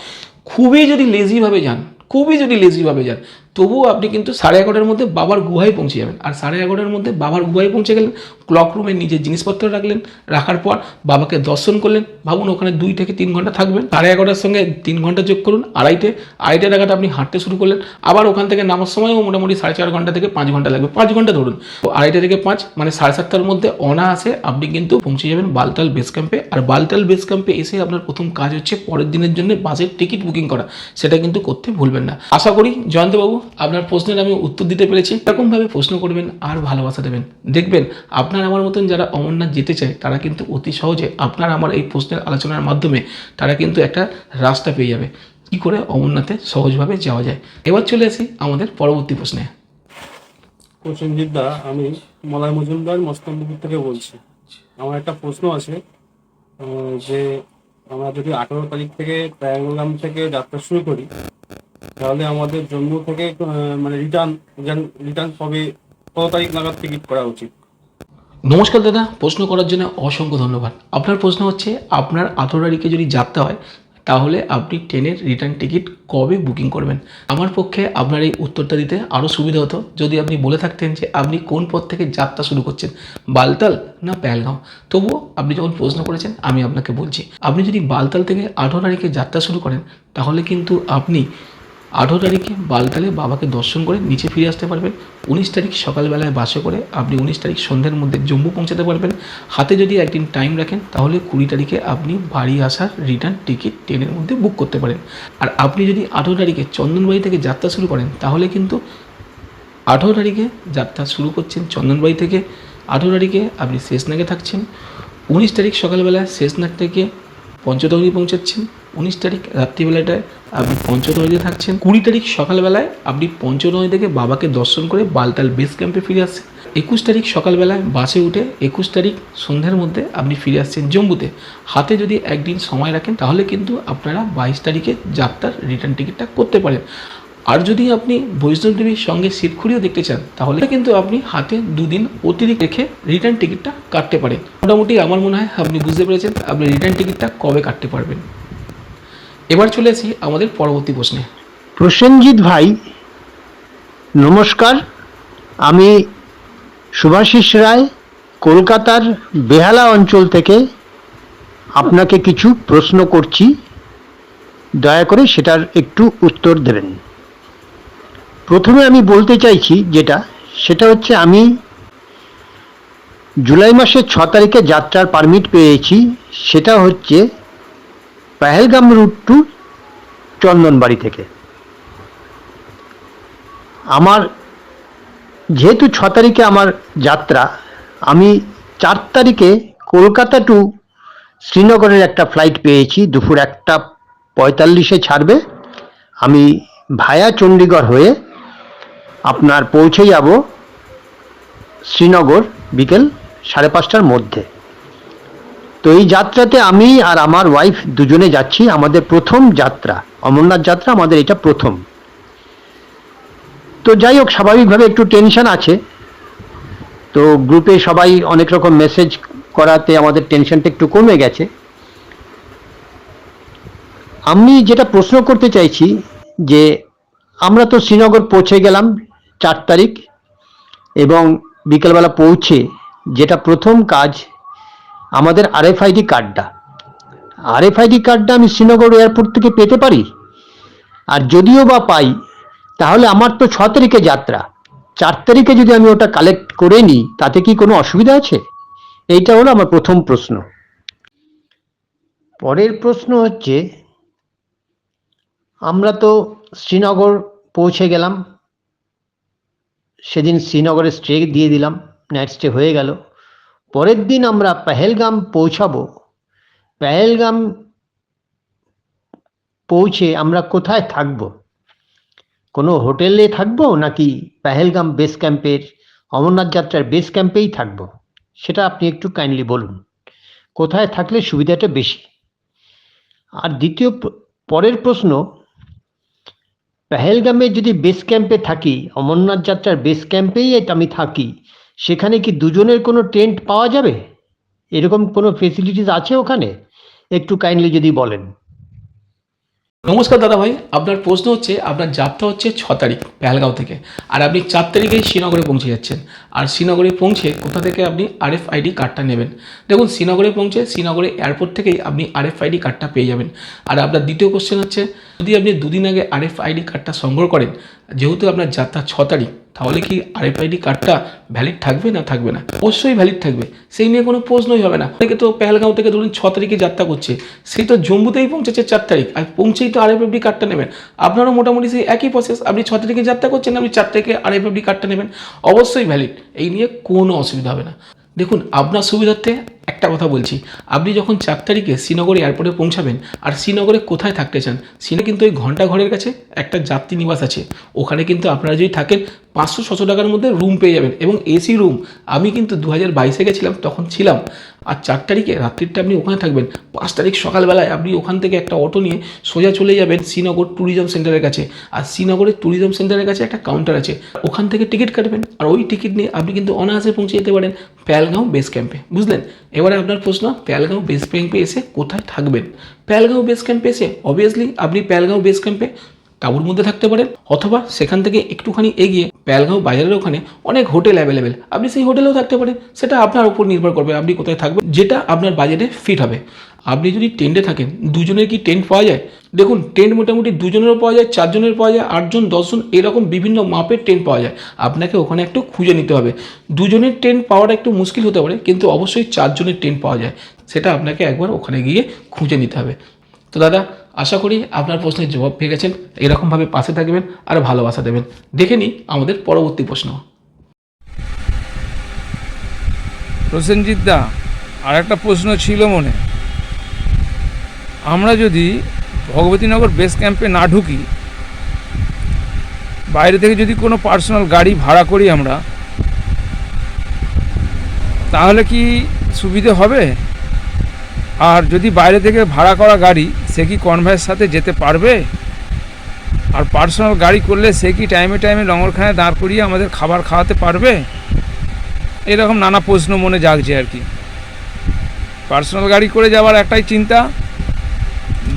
খুবই যদি লেজিভাবে যান, খুবই যদি লেজিভাবে যান তবুও আপনি কিন্তু সাড়ে এগারোটার মধ্যে বাবার গুহায় পৌঁছে যাবেন। আর সাড়ে এগারোটার মধ্যে বাবার গুহায় পৌঁছে গেলেন ক্লক রুমে নিজের জিনিসপত্র রাখলেন, রাখার পর বাবাকে দর্শন করলেন। ভাবুন, ওখানে দুই থেকে তিন ঘণ্টা থাকবেন। সাড়ে এগারোটার সঙ্গে তিন ঘণ্টা যোগ করুন, আড়াইটে। আড়াইটে নাগাদ আপনি হাঁটতে শুরু করলেন। আবার ওখান থেকে নামার সময়ও মোটামুটি সাড়ে চার ঘণ্টা থেকে পাঁচ ঘণ্টা লাগবে। পাঁচ ঘণ্টা ধরুন। তো আড়াইটা থেকে পাঁচ মানে সাড়ে সাতটার মধ্যে অনায়াসে আপনি কিন্তু পৌঁছে যাবেন বালতাল বেস ক্যাম্পে আর বালতাল বেস ক্যাম্পে এসে আপনার প্রথম কাজ হচ্ছে পরের দিনের জন্য বাসের টিকিট বুকিং করা। সেটা কিন্তু করতে ভুলবেন না। আশা করি জয়ন্তবাবু আপনার প্রশ্নের আমি উত্তর দিতে পেরেছি। এরকমভাবে প্রশ্ন করবেন আর ভালোবাসা দেবেন। দেখবেন, আপনার আমার মতন যারা অমরনাথ যেতে চায়, তারা কিন্তু অতি সহজে আপনার আমার এই প্রশ্নের আলোচনার মাধ্যমে তারা কিন্তু একটা রাস্তা পেয়ে যাবে। কী করে অমরনাথে সহজভাবে যাওয়া যায়? এবার চলে আসি আমাদের পরবর্তী প্রশ্নে। প্রসেনজিৎ আমি মলয় মজুমদার মস্তমপুকুর থেকে বলছি। আমার একটা প্রশ্ন আছে যে আমরা যদি আঠারো তারিখ থেকে প্যারাগ্রাম থেকে যাত্রা শুরু করি তাহলে আমাদের জম্মু থেকে মানে রিটার্ন রিটার্ন কবে কত তারিখ নাগাদ টিকিট করা উচিত। নমস্কার দাদা, প্রশ্ন করার জন্য অসংখ্য ধন্যবাদ। আপনার প্রশ্ন হচ্ছে, আপনার আঠেরো তারিখে যদি যাত্রা হয়, তাহলে আপনি ট্রেনের রিটার্ন টিকিট কবে বুকিং করবেন? আমার পক্ষে আপনার এই উত্তরটা দিতে আরও সুবিধা হতো, যদি আপনি বলে থাকতেন যে আপনি কোন পথ থেকে যাত্রা শুরু করছেন, বালতাল না প্যালগাঁও তবুও আপনি যখন প্রশ্ন করেছেন, আমি আপনাকে বলছি, আপনি যদি বালতাল থেকে আঠেরো তারিখে যাত্রা শুরু করেন, তাহলে কিন্তু আপনি আঠেরো তারিখে বালতালে বাবাকে দর্শন করে নিচে ফিরে আসতে পারবেন। উনিশ তারিখ সকালবেলায় বাসে করে আপনি উনিশ তারিখ সন্ধ্যের মধ্যে জম্মু পৌঁছাতে পারবেন। হাতে যদি একদিন টাইম রাখেন, তাহলে কুড়ি তারিখে আপনি বাড়ি আসার রিটার্ন টিকিট ট্রেনের মধ্যে বুক করতে পারেন। আর আপনি যদি আঠেরো তারিখে চন্দনবাড়ি থেকে যাত্রা শুরু করেন, তাহলে কিন্তু আঠেরো তারিখে যাত্রা শুরু করছেন চন্দনবাড়ি থেকে। আঠেরো তারিখে আপনি শেষনাগে থাকছেন। উনিশ তারিখ সকালবেলা শেষনাগ থেকে পঞ্চতরী পৌঁছাচ্ছেন, উনিশ তারিখ রাত্রিবেলাটায় আপনি পঞ্চতরীতে থাকছেন, কুড়ি তারিখ সকালবেলায় আপনি পঞ্চতরী থেকে বাবাকে দর্শন করে বালতাল বেস ক্যাম্পে ফিরে আসছেন। একুশ তারিখ সকালবেলায় বাসে উঠে একুশ তারিখ সন্ধ্যার মধ্যে আপনি ফিরে আসছেন জম্মুতে হাতে যদি একদিন সময় রাখেন, তাহলে কিন্তু আপনারা বাইশ তারিখে যাত্রার রিটার্ন টিকিটটা করতে পারেন। আর যদি আপনি বৈষ্ণব দেবীর সঙ্গে শিবখুড়িও দেখতে চান, তাহলে কিন্তু আপনি হাতে দুদিন অতিরিক্ত রেখে রিটার্ন টিকিটটা কাটতে পারেন। মোটামুটি আমার মনে হয় আপনি বুঝতে পেরেছেন আপনি রিটার্ন টিকিটটা কবে কাটতে পারবেন। এবার চলে আসি আমাদের পরবর্তী প্রশ্নে। প্রসেনজিৎ ভাই, নমস্কার। আমি সুভাষিস রায়, কলকাতার বেহালা অঞ্চল থেকে আপনাকে কিছু প্রশ্ন করছি। দয়া করে সেটার একটু উত্তর দেবেন। প্রথমে আমি বলতে চাইছি যেটা, সেটা হচ্ছে আমি জুলাই মাসের ছ তারিখে যাত্রার পারমিট পেয়েছি, সেটা হচ্ছে পেহেলগাম রুট টু চন্দনবাড়ি থেকে। আমার যেহেতু ছ তারিখে আমার যাত্রা, আমি চার তারিখে কলকাতা টু শ্রীনগরের একটা ফ্লাইট পেয়েছি, দুপুর একটা পঁয়তাল্লিশে ছাড়বে। আমি ভায়া চণ্ডীগড় হয়ে আপনার পৌঁছে যাব শ্রীনগর বিকেল সাড়ে পাঁচটার মধ্যে। তো এই যাত্রাতে আমি আর আমার ওয়াইফ দুজনে যাচ্ছি, আমাদের প্রথম যাত্রা। অমরনাথ যাত্রা আমাদের এটা প্রথম। তো যাই হোক, স্বাভাবিকভাবে একটু টেনশন আছে। তো গ্রুপে সবাই অনেক রকম মেসেজ করাতে আমাদের টেনশনটা একটু কমে গেছে। আমি যেটা প্রশ্ন করতে চাইছি যে, আমরা তো শ্রীনগর পৌঁছে গেলাম চার তারিখ এবং বিকেলবেলা পৌঁছে যেটা প্রথম কাজ আমাদের আরএফআইডি কার্ডটা। আরএফআইডি কার্ডটা আমি শ্রীনগর এয়ারপোর্ট থেকে পেতে পারি? আর যদিও বা পাই, তাহলে আমার তো ছ তারিখে যাত্রা। চার তারিখে যদি আমি ওটা কালেক্ট করে নিই, তাতে কি কোনো অসুবিধা আছে? এইটা হলো আমার প্রথম প্রশ্ন। পরের প্রশ্ন হচ্ছে, আমরা তো শ্রীনগর পৌঁছে গেলাম। সেদিন শ্রীনগরে স্টে দিয়ে দিলাম নাইট স্টে হয়ে গেল। পরের দিন আমরা পেহেলগাম পৌঁছাবো। পেহেলগাম পৌঁছে আমরা কোথায় থাকব? কোনো হোটেলে থাকব নাকি পেহেলগাম বেস ক্যাম্পের অমরনাথ যাত্রার বেস ক্যাম্পেই থাকব? সেটা আপনি একটু কাইন্ডলি বলুন। কোথায় থাকলে সুবিধাটা বেশি? আর দ্বিতীয় পরের প্রশ্ন পেহেলগামে যদি বেস ক্যাম্পে থাকি, অমরনাথ যাত্রার বেস ক্যাম্পেই আমি থাকি, সেখানে কি দুজনের কোনো টেন্ট পাওয়া যাবে? এরকম কোনো ফেসিলিটিস আছে ওখানে? একটু কাইন্ডলি যদি বলেন। নমস্কার দাদা ভাই আপনার প্রশ্ন হচ্ছে, আপনার যাত্রা হচ্ছে ছ তারিখ, পেহেলগাঁও থেকে। আর আপনি চার তারিখে শ্রীনগরে পৌঁছে যাচ্ছেন। আর শ্রীনগরে পৌঁছে কোথা থেকে আপনি আরএফ আইডি কার্ডটা নেবেন? দেখুন, শ্রীনগরে পৌঁছে শ্রীনগরে এয়ারপোর্ট থেকেই আপনি আরএফ আইডি কার্ডটা পেয়ে যাবেন। আর আপনার দ্বিতীয় কোশ্চেন হচ্ছে, যদি আপনি দুদিন আগে আরএফ আইডি কার্ডটা সংগ্রহ করেন যেহেতু আপনার যাত্রা ছ তারিখ, তাহলে কি আর আরএফআইডি কার্ডটা ভ্যালিড থাকবে না থাকবে না? অবশ্যই ভ্যালিড থাকবে। সেই নিয়ে কোনো প্রশ্নই হবে না। অনেকে তো পেহেলগাঁও থেকে ধরুন ছ তারিখে যাত্রা করছে, সেই তো জম্মুতেই পৌঁছেছে চার তারিখ, আর পৌঁছেই তো আর আরএফএফডি কার্ডটা নেবেন। আপনারও মোটামুটি সেই একই প্রসেস আপনি ছ তারিখে যাত্রা করছেন, আপনি চার তারিখে আরএফএফডি কার্ডটা নেবেন। অবশ্যই ভ্যালিড এই নিয়ে কোনো অসুবিধা হবে না। দেখুন, আপনার সুবিধার্থে একটা কথা বলছি। আপনি যখন চার তারিখে শ্রীনগর এয়ারপোর্টে পৌঁছাবেন, আর শ্রীনগরে কোথায় থাকতে চান? শ্রীনগরে কিন্তু ওই ঘণ্টা ঘরের কাছে একটা যাত্রী নিবাস আছে। ওখানে কিন্তু আপনারা যদি থাকেন, পাঁচশো, ছশো টাকার মধ্যে রুম পেয়ে যাবেন এবং এসি রুম আমি কিন্তু দু হাজার বাইশে গেছিলাম, তখন ছিলাম। আর চার তারিখে রাত্রিটা আপনি ওখানে থাকবেন। পাঁচ তারিখ সকালবেলায় আপনি ওখান থেকে একটা অটো নিয়ে সোজা চলে যাবেন শ্রীনগর ট্যুরিজম সেন্টারের কাছে। আর শ্রীনগরের ট্যুরিজম সেন্টারের কাছে একটা কাউন্টার আছে। ওখান থেকে টিকিট কাটবেন। আর ওই টিকিট নিয়ে আপনি কিন্তু অনায়াসে পৌঁছে যেতে পারেন। প্যালগাঁও বেস ক্যাম্পে বুঝলেন? এবারে আপনার প্রশ্ন, প্যালগাঁও বেস ক্যাম্পে এসে কোথায় থাকবেন? প্যালগাঁও বেস ক্যাম্পে এসে অবভিয়াসলি আপনি প্যালগাঁও বেস ক্যাম্পে তাঁবুর মধ্যে থাকতে পারেন, অথবা সেখান থেকে একটুখানি এগিয়ে প্যালগাঁও বাজারের ওখানে অনেক হোটেল অ্যাভেলেবেল আপনি সেই হোটেলেও থাকতে পারেন। সেটা আপনার উপর নির্ভর করবে আপনি কোথায় থাকবেন, যেটা আপনার বাজেটে ফিট হবে। আপনি যদি টেন্টে থাকেন, দুজনের কি টেন্ট পাওয়া যায়? দেখুন টেন্ট মোটামুটি দুজনেরও পাওয়া যায়, চারজনের পাওয়া যায়, আটজন, দশজন, এরকম বিভিন্ন মাপের টেন্ট পাওয়া যায়। আপনাকে ওখানে একটু খুঁজে নিতে হবে। দুজনের টেন্ট পাওয়াটা একটু মুশকিল হতে পারে, কিন্তু অবশ্যই চারজনের টেন্ট পাওয়া যায়। সেটা আপনাকে একবার ওখানে গিয়ে খুঁজে নিতে হবে। তো দাদা, আশা করি আপনার প্রশ্নের জবাব পেয়ে গেছেন। এরকমভাবে পাশে থাকবেন আর ভালোবাসা দেবেন। দেখে নিই আমাদের পরবর্তী প্রশ্ন। প্রসেনজিৎ দা আর একটা প্রশ্ন ছিল মনে। আমরা যদি ভগবতীনগর বেস ক্যাম্পে না ঢুকি, বাইরে থেকে যদি কোনো পার্সোনাল গাড়ি ভাড়া করি আমরা, তাহলে কি সুবিধে হবে? আর যদি বাইরে থেকে ভাড়া করা গাড়ি, সে কি কনভয়ের সাথে যেতে পারবে? আর পার্সোনাল গাড়ি করলে সে কি টাইমে টাইমে লঙ্গরখানায় দাঁড় করিয়ে আমাদের খাবার খাওয়াতে পারবে? এরকম নানা প্রশ্ন মনে জাগছে আর কি। পার্সোনাল গাড়ি করে যাওয়ার একটাই চিন্তা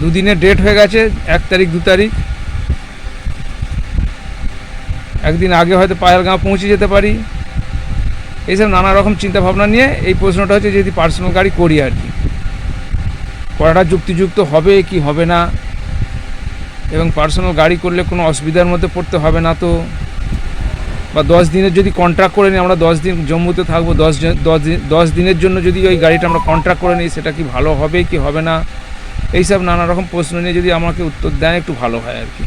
দুদিনের ডেট হয়ে গেছে, এক তারিখ, দু তারিখ। একদিন আগে হয়তো পায়েলগাঁও পৌঁছে যেতে পারি। এইসব নানা রকম চিন্তা ভাবনা নিয়ে এই প্রশ্নটা হচ্ছে যদি পার্সোনাল গাড়ি করি আর কি। করাটা যুক্তিযুক্ত হবে কি হবে না? এবং পার্সোনাল গাড়ি করলে কোনো অসুবিধার মধ্যে পড়তে হবে না তো? বা দশ দিনের যদি কন্ট্রাক্ট করে নিই, আমরা দশ দিন জম্মুতে থাকব, দশ দশ দিনের জন্য যদি ওই গাড়িটা আমরা কন্ট্রাক্ট করে নিই, সেটা কি ভালো হবে, কি হবে না? এইসব নানা রকম প্রশ্ন নিয়ে যদি আমাকে উত্তর দেন, একটু ভালো হয় আর কি।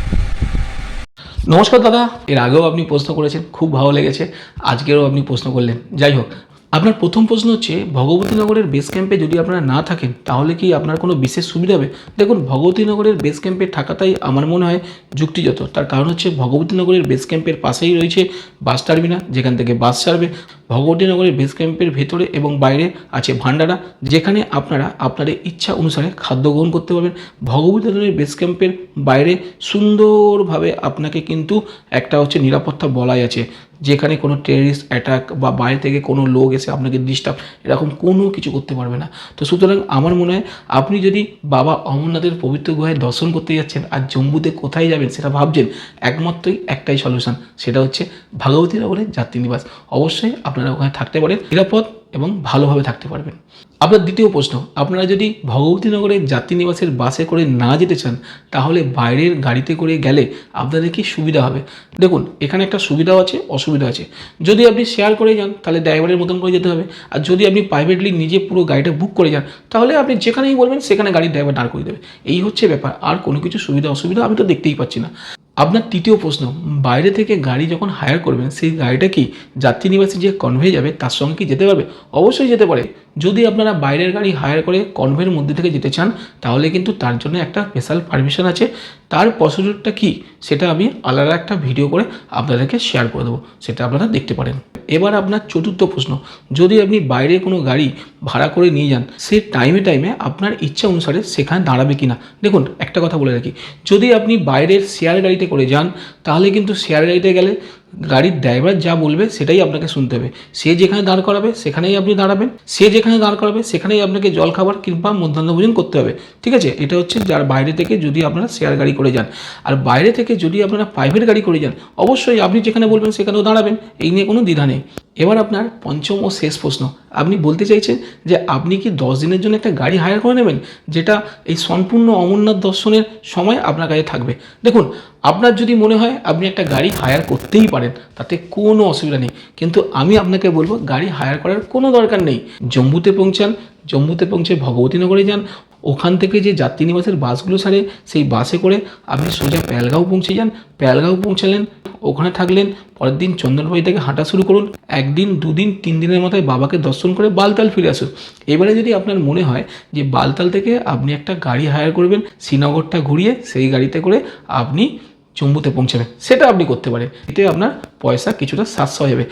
নমস্কার দাদা, এর আগেও আপনি প্রশ্ন করেছেন, খুব ভালো লেগেছে, আজকেরও আপনি প্রশ্ন করলেন। যাই হোক আপনার প্রথম প্রশ্ন হচ্ছে, ভগবতীনগরের বেস ক্যাম্পে যদি আপনারা না থাকেন, তাহলে কি আপনার কোনো বিশেষ সুবিধা হবে? দেখুন, ভগবতীনগরের বেস ক্যাম্পে থাকাটাই আমার মনে হয় যুক্তিযত। তার কারণ হচ্ছে, ভগবতীনগরের বেস ক্যাম্পের পাশেই রয়েছে বাস টার্মিনাল যেখান থেকে বাস ছাড়বে। ভগবতীনগরের বেস ক্যাম্পের ভেতরে এবং বাইরে আছে ভান্ডারা, যেখানে আপনারা আপনাদের ইচ্ছা অনুসারে খাদ্য গ্রহণ করতে পারবেন। ভগবতীনগরের বেস ক্যাম্পের বাইরে সুন্দরভাবে আপনাকে কিন্তু একটা হচ্ছে নিরাপত্তা বলাই আছে। যেখানে কোনো টেরিস্ট অ্যাটাক বা বাইরে থেকে কোনো লোক এসে আপনাকে ডিস্টার্ব এরকম কোনো কিছু করতে পারবে না। তো সুতরাং আমার মনে হয় আপনি যদি বাবা অমরনাথের পবিত্র গুহায় দর্শন করতে যাচ্ছেন আর জম্বুতে কোথায় যাবেন সেটা ভাবছেন, একমাত্রই একটাই সলিউশন সেটা হচ্ছে ভাগবতী নগরের যাত্রী নিবাস অবশ্যই আপনারা ওখানে থাকতে পারেন। নিরাপদ এবং ভালোভাবে থাকতে পারবেন। আপনার দ্বিতীয় প্রশ্ন, আপনারা যদি ভগবতীনগরের যাত্রী নিবাসের বাসে করে না যেতে চান, তাহলে বাইরের গাড়িতে করে গেলে আপনাদের কি সুবিধা হবে? দেখুন, এখানে একটা সুবিধাও আছে, অসুবিধা আছে। যদি আপনি শেয়ার করে যান, তাহলে ড্রাইভারের মতন করে যেতে হবে। আর যদি আপনি প্রাইভেটলি নিজে পুরো গাড়িটা বুক করে যান, তাহলে আপনি যেখানেই বলবেন, সেখানে গাড়ির ড্রাইভার দাঁড় করে দেবে। এই হচ্ছে ব্যাপার, আর কোনো কিছু সুবিধা অসুবিধা আমি তো দেখতেই পাচ্ছি না। আপনার তৃতীয় প্রশ্ন, বাইরে থেকে গাড়ি যখন হায়ার করবেন, সেই গাড়িটা কি যাত্রী নিবাসে যে কনভে যাবে, তার সঙ্গে কি যেতে পারবে? অবশ্যই যেতে পারে। যদি আপনারা বাইরের গাড়ি হায়ার করে কনভের মধ্যে থেকে যেতে চান, তাহলে কিন্তু তার জন্য একটা স্পেশাল পারমিশন আছে। তার প্রসিডিউরটা কি, সেটা আমি আলাদা একটা ভিডিও করে আপনাদেরকে শেয়ার করে দেবো। সেটা আপনারা দেখতে পারেন। এবার আপনার চতুর্থ প্রশ্ন, যদি আপনি বাইরে কোনো গাড়ি ভাড়া করে নিয়ে যান, সে টাইমে টাইমে আপনার ইচ্ছা অনুসারে সেখানে দাঁড়াবে কি না দেখুন, একটা কথা বলে রাখি, যদি আপনি বাইরের শেয়ার গাড়িতে করে যান, তাহলে কিন্তু শেয়ার গাড়িতে গেলে গাড়ির ড্রাইভার যা বলবে সেটাই আপনাকে শুনতে হবে। সে যেখানে দাঁড় করাবে, সেখানেই আপনি দাঁড়াবেন। সে যেখানে দাঁড় করাবে, সেখানেই আপনাকে জল, খাবার কিংবা মধ্যাহ্ন ভোজন করতে হবে। ঠিক আছে? এটা হচ্ছে যার বাইরে থেকে যদি আপনারা শেয়ার গাড়ি করে যান। আর বাইরে থেকে যদি আপনারা প্রাইভেট গাড়ি করে যান, অবশ্যই আপনি যেখানে বলবেন সেখানেও দাঁড়াবেন। এই নিয়ে কোনো দ্বিধা নেই। এবার আপনার পঞ্চম ও শেষ প্রশ্ন। আপনি বলতে চাইছেন যে আপনি কি দশ দিনের জন্য একটা গাড়ি হায়ার করে নেবেন? যেটা এই সম্পূর্ণ অমরনাথ দর্শনের সময় আপনার কাছে থাকবে। দেখুন, আপনার যদি মনে হয় আপনি একটা গাড়ি হায়ার করতেই পারেন, তাতে কোনো অসুবিধা নেই। কিন্তু আমি আপনাকে বলব, গাড়ি হায়ার করার কোনো দরকার নেই। জম্মুতে পৌঁছান, জম্মুতে পৌঁছে ভগবতীনগরে যান ওখান থেকে যে যাত্রী নিবাসের বাসগুলো ছাড়ে, সেই বাসে করে আপনি সোজা প্যালগাঁও পৌঁছে যান। প্যালগাঁও পৌঁছালেন, ওখানে থাকলেন, পরের দিন চন্দনবাড়ি থেকে হাঁটা শুরু করুন। একদিন, দুদিন, তিন দিনের মাথায় বাবাকে দর্শন করে বালতাল ফিরে আসুন। এবারে যদি আপনার মনে হয় যে বালতাল থেকে আপনি একটা গাড়ি হায়ার করবেন, শ্রীনগরটা ঘুরিয়ে সেই গাড়িতে করে আপনি জম্মুতে পৌঁছাবেন। সেটা আপনি করতে পারেন। এতে আপনার পয়সা কিছুটা সাশ্রয় হবে।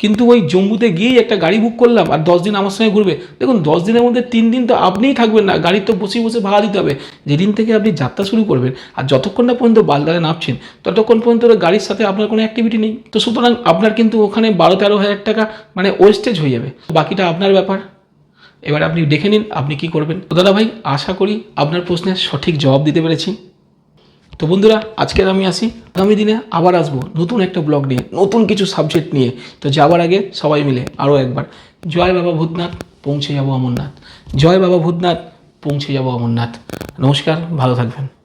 কিন্তু ওই জম্মুতে গিয়েই একটা গাড়ি বুক করলাম আর দশ দিন আমার সঙ্গে ঘুরবে। দেখুন, দশ দিনের মধ্যে তিন দিন তো আপনিই থাকবেন না গাড়ির তো বসে বসে ভাড়া দিতে হবে। যেদিন থেকে আপনি যাত্রা শুরু করবেন আর যতক্ষণ না পর্যন্ত বালদারে নামছেন, ততক্ষণ পর্যন্ত গাড়ির সাথে আপনার কোনো অ্যাক্টিভিটি নেই। তো সুতরাং আপনার কিন্তু ওখানে বারো তেরো হাজার টাকা মানে ওয়েস্টেজ হয়ে যাবে। বাকিটা আপনার ব্যাপার। এবার আপনি দেখে নিন, আপনি কি করবেন। দাদা ভাই, আশা করি আপনার প্রশ্নের সঠিক জবাব দিতে পেরেছি। তো বন্ধুরা, আজকের আমি আসি। আগামী দিনে আবার আসব নতুন একটা ব্লগ নিয়ে, নতুন কিছু সাবজেক্ট নিয়ে। তো যাওয়ার আগে সবাই মিলে আরও একবার, জয় বাবা ভূতনাথ, পৌঁছে যাব অমরনাথ। জয় বাবা ভূতনাথ, পৌঁছে যাব অমরনাথ। নমস্কার, ভালো থাকবেন।